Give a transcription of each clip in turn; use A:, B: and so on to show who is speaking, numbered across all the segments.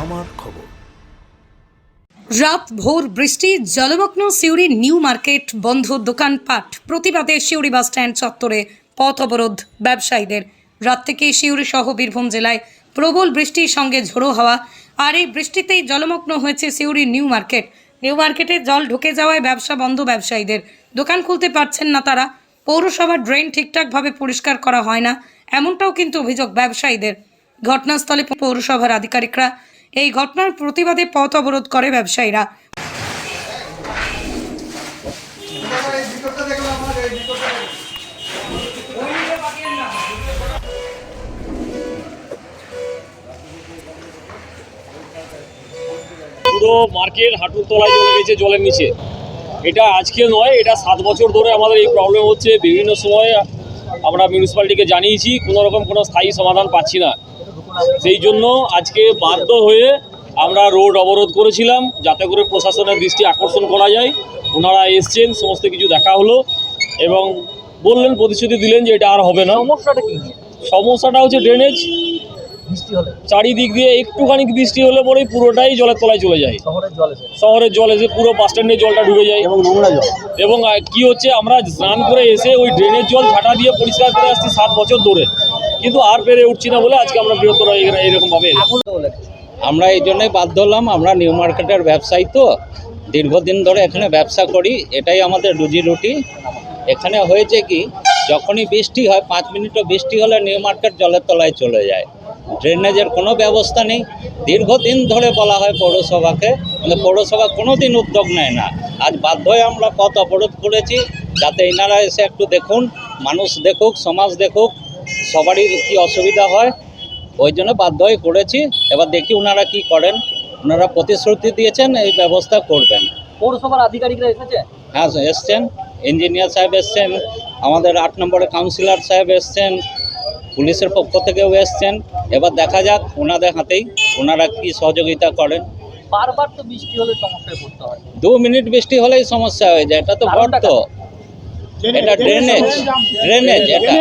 A: আমার খবর।
B: রাত ভোর বৃষ্টি, জলমগ্ন সিউড়ি নিউ মার্কেট, বন্ধ দোকানপাট, প্রতিবাদে সিউড়ি বাস স্ট্যান্ড চত্বরে পথ অবরোধ ব্যবসায়ীদের। রাত থেকে সিউড়ি সহ বীরভূম জেলায় প্রবল বৃষ্টির সঙ্গে ঝোড়ো হাওয়া। আর এই বৃষ্টিতেই জলমগ্ন হয়েছে সিউড়ি নিউ মার্কেট। নিউ মার্কেটে জল ঢুকে যাওয়ায় ব্যবসা বন্ধ ব্যবসায়ীদের। দোকান খুলতে পারছেন না তারা। পৌরসভার ড্রেন ঠিকঠাকভাবে পরিষ্কার করা হয় না। এমনটাও কিন্তু অভিযোগ ব্যবসায়ীদের। ঘটনাস্থলে পৌরসভার আধিকারিকরা এই ঘটনার প্রতিবাদে পথ অবরোধ করে ব্যবসায়ীরা।
C: পুরো মার্কেট হাঁটুর তলায় চলে গেছে জলের নিচে। এটা আজকে নয়, এটা সাত বছর ধরে আমাদের এই প্রবলেম হচ্ছে। বিভিন্ন সময় আমরা মিউনিসিপ্যালিটিকে জানিয়েছি, কোনো রকম কোনো স্থায়ী সমাধান পাচ্ছি না। সেই জন্য আজকে বাধ্য হয়ে আমরা রোড অবরোধ করেছিলাম যাতে করে প্রশাসনের দৃষ্টি আকর্ষণ করা যায়। ওনারা এসছেন সমস্ত কিছু দেখা হলো এবং বললেন প্রতিশ্রুতি দিলেন যে এটা আর হবে না।
D: সমস্যাটা কি?
C: সমস্যাটা হচ্ছে ড্রেনেজ
D: বৃষ্টি হলে?
C: চারিদিক দিয়ে একটুখানি বৃষ্টি হলে পরেই পুরোটাই জলের তলায় চলে যায়।
D: শহরের জল এসে
C: শহরের জল এসে পুরো বাস স্ট্যান্ডে জলটা ঢুকে যায়।
D: এবং নোংরা জল।
C: এবং কি হচ্ছে আমরা স্নান করে এসে ওই ড্রেনের জল ঝাঁটা দিয়ে পরিষ্কার করে আসছি সাত বছর ধরে। কিন্তু আর পেরে উঠছি না বলে আজকে আমরা বৃহত্তর এই- এইরকমভাবে
E: আমরা এই জন্যই বাধ্য হলাম আমরা নিউ মার্কেটের ব্যবসায়ী তো। দীর্ঘদিন ধরে এখানে ব্যবসা করি এটাই আমাদের রুজি রুটি। এখানে হয়েছে কি যখনই বৃষ্টি হয় পাঁচ মিনিটও বৃষ্টি হলে নিউ মার্কেট জলের তলায় চলে যায়। ড্রেনেজের কোনো ব্যবস্থা নেই। দীর্ঘদিন ধরে বলা হয় পৌরসভাকে কিন্তু পৌরসভা কোনো দিন উদ্যোগ নেয় না। আজ বাধ্য হয়ে আমরা পথ অবরোধ করেছি যাতে এনারা এসে একটু দেখুন মানুষ দেখুক সমাজ দেখুক সবারই কি অসুবিধা হয়। ওই জন্য বাধ্য হয়ে করেছি। এবার দেখি ওনারা কি করেন। ওনারা প্রতিশ্রুতি দিয়েছেন এই ব্যবস্থা করবেন।
D: পৌরসভার আধিকারিকরা এসেছে?
E: হ্যাঁ এসছেন। ইঞ্জিনিয়ার সাহেব এসছেন। আমাদের আট নম্বরে কাউন্সিলর সাহেব এসছেন। পুলিশের পক্ষ থেকেও এসছেন। এবার দেখা যাক ওনাদের হাতেই ওনারা কি সহযোগিতা করেন।
D: বারবার তো বৃষ্টি হলে সমস্যায় পড়তে হয়।
E: দু মিনিট বৃষ্টি হলেই সমস্যা হয়ে যায়। এটা তো গর্ত এটা ড্রেনেজ ড্রেনেজ এটা।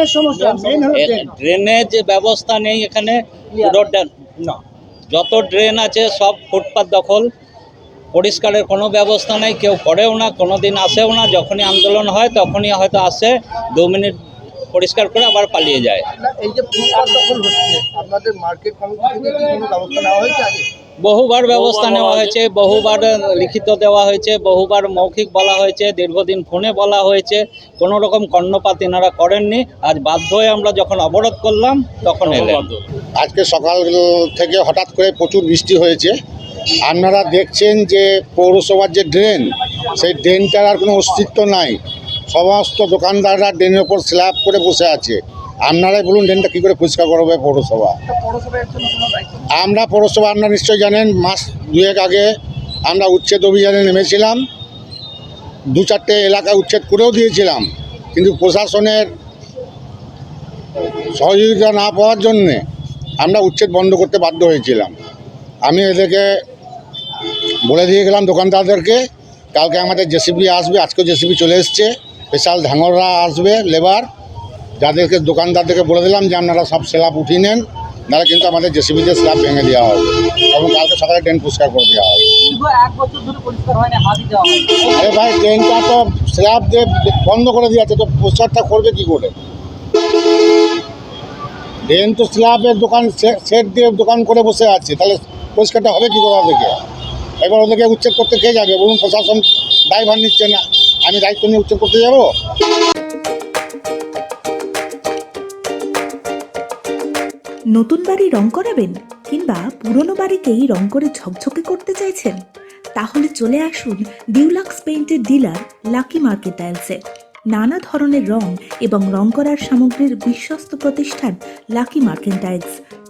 E: ড্রেনেজ ব্যবস্থা নেই এখানে। যত ড্রেন আছে সব ফুটপাত দখল। পরিষ্কারের কোনো ব্যবস্থা নেই। কেউ করেও না কোনো দিন আসেও না। যখনই আন্দোলন হয় তখনই হয়তো আসে। দু মিনিট পরিষ্কার করে আবার পালিয়ে যায়।
F: এই যে ফুটপাত দখল হচ্ছে আপনাদের মার্কেট কমিটি থেকে কি কোনো ব্যবস্থা নেওয়া হয়েছে আগে?
E: বহুবার ব্যবস্থা নেওয়া হয়েছে বহুবার লিখিত দেওয়া হয়েছে বহুবার মৌখিক বলা হয়েছে দীর্ঘদিন ফোনে বলা হয়েছে কোনো রকম কর্ণপাত এনারা করেননি। আজ বাধ্য হয়ে আমরা যখন অবরোধ করলাম তখন এলেন।
F: আজকে সকাল থেকে হঠাৎ করে প্রচুর বৃষ্টি হয়েছে। আপনারা দেখছেন যে পৌরসভার যে ড্রেন সেই ড্রেনটার আর কোনো অস্তিত্ব নাই। সমস্ত দোকানদাররা ড্রেনের ওপর স্ল্যাব করে বসে আছে। আপনারাই বলুন ড্রেনটা কী করে পরিষ্কার করবে পৌরসভা। আমরা পৌরসভা আপনারা নিশ্চয়ই জানেন, মাস দুয়েক আগে আমরা উচ্ছেদ অভিযানে নেমেছিলাম। দু চারটে এলাকা উচ্ছেদ করেও দিয়েছিলাম। কিন্তু প্রশাসনের সহযোগিতা না পাওয়ার জন্যে আমরা উচ্ছেদ বন্ধ করতে বাধ্য হয়েছিলাম। আমি এদেরকে বলে দিয়ে গেলাম দোকানদারদেরকে, কালকে আমাদের জেসিবি আসবে, আজকেও জেসিবি চলে এসছে। স্পেশাল ধাঙররা আসবে লেবার। যাদেরকে দোকানদারদেরকে বলে দিলাম যে আপনারা সব স্ল্যাব উঠিয়ে নেন নাহলে কিন্তু আমাদের জেসিবিতে স্ল্যাব ভেঙে দেওয়া হবে এবং কালকে সকালে ট্রেন পরিষ্কার করে দেওয়া হবে। আরে ভাই ট্রেনটা তো স্ল্যাব দিয়ে বন্ধ করে দিয়েছে তো পরিষ্কারটা করবে কি করে? ড্রেন তো স্ল্যাবের দোকান সেট দিয়ে দোকান করে বসে আছে তাহলে পরিষ্কারটা হবে কি কোথা থেকে এবার ওদেরকে উচ্ছেদ করতে কে যাবে? বলুন প্রশাসন ড্রাইভার নিচ্ছে না। আমি দায়িত্ব নিয়ে উচ্ছেদ করতে যাব?
G: নতুন বাড়ি রং করাবেন কিংবা পুরনো বাড়িকেই রং করে ঝকঝকে করতে চাইছেন? তাহলে চলে আসুন ডিউলাক্স পেইন্টের ডিলার লাকি মার্কেট টাইলসে। নানা ধরনের রং এবং রং করার সামগ্রীর বিশ্বস্ত প্রতিষ্ঠান লাকি মার্কেন্টাইলস